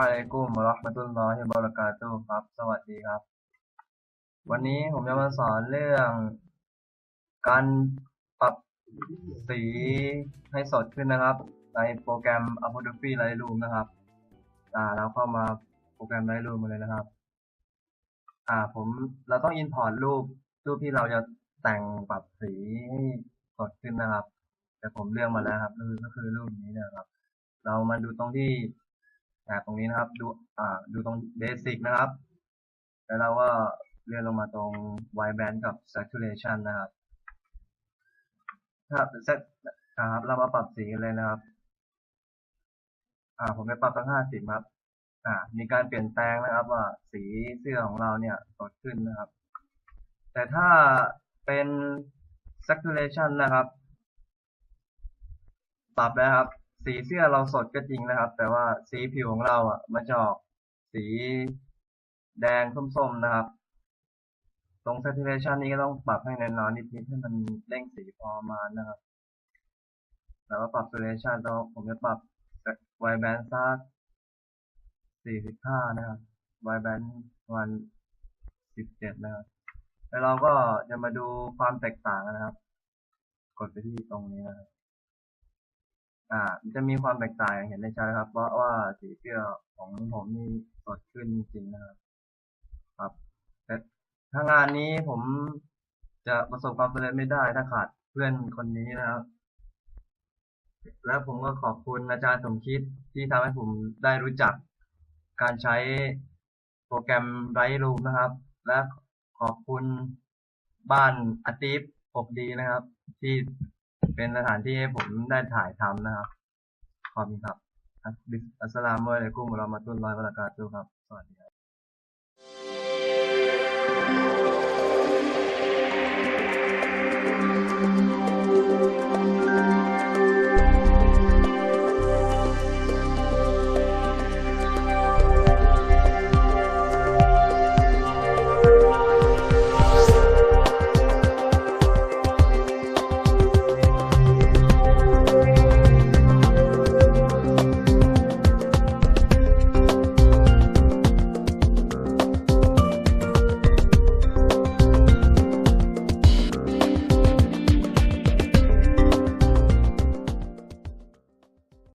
อะลัยกุมวะเราะห์มะตุลลอฮิวะบะเราะกาตุฮ์ครับ สวัสดีครับ วันนี้ผมจะมาสอนเรื่องการปรับสีให้สดขึ้นนะครับ ในโปรแกรม Adobe Lightroom นะครับ อ่าเราเข้ามาโปรแกรม Lightroom มาเลยนะครับ อ่าผมเราต้อง import รูปรูปที่เราจะแต่งปรับสีให้สดขึ้นนะครับ แต่ผมเลือกมาแล้วครับก็คือก็คือรูปนี้นะครับ เรามาดูตรงที่ อ่ตรงนี้นะครับดูอ่าดูตรง basic นะครับ แล้วเราก็เลื่อนลงมาตรง white balance กับ saturation นะครับครับ set นะครับ เรามาปรับสีกันเลยนะครับ อ่า ผมไปปรับตั้งห้าสิบครับ อ่า มีการเปลี่ยนแปลงนะครับ ว่าสีเสื้อของเราเนี่ยสดขึ้นนะครับ แต่ถ้าเป็น saturation นะครับ ปรับแล้วครับ สีเสื้อเราสดก็จริงนะครับ แต่ว่าสีผิวของเราอะมันจะออกสีแดงส้มๆนะครับ ตรง saturation นี้ก็ต้องปรับให้นานๆนิดๆให้มันเร่งสีพอประมาณนะครับ แล้วก็ปรับ saturation แล้วผมจะปรับ white balance สัก45 นะครับ white balance ประมาณ17 นะครับ แล้วเราก็จะมาดูความแตกต่างนะครับ กดไปที่ตรงนี้นะครับ อ่า มันจะมีความแตกต่างเห็นได้ชัดครับ เพราะว่าสีเสื้อของผมนี่สดขึ้นจริงๆนะครับ ครับแต่ถ้างานนี้ผมจะประสบความสำเร็จไม่ได้ถ้าขาดเพื่อนคนนี้นะครับ แล้วผมก็ขอบคุณอาจารย์สมคิดที่ทำให้ผมได้รู้จักการใช้โปรแกรม Lightroom นะครับ และขอบคุณบ้านอาติฟปกดีนะครับ ที่ เป็นสถานที่ให้ผมได้ถ่ายทำนะครับขอบคุณครับอัสลามุอะลัยกุมวะเรามะตุลลอฮิวะบะเราะกาตุฮ์ครับ สวัสดีครับ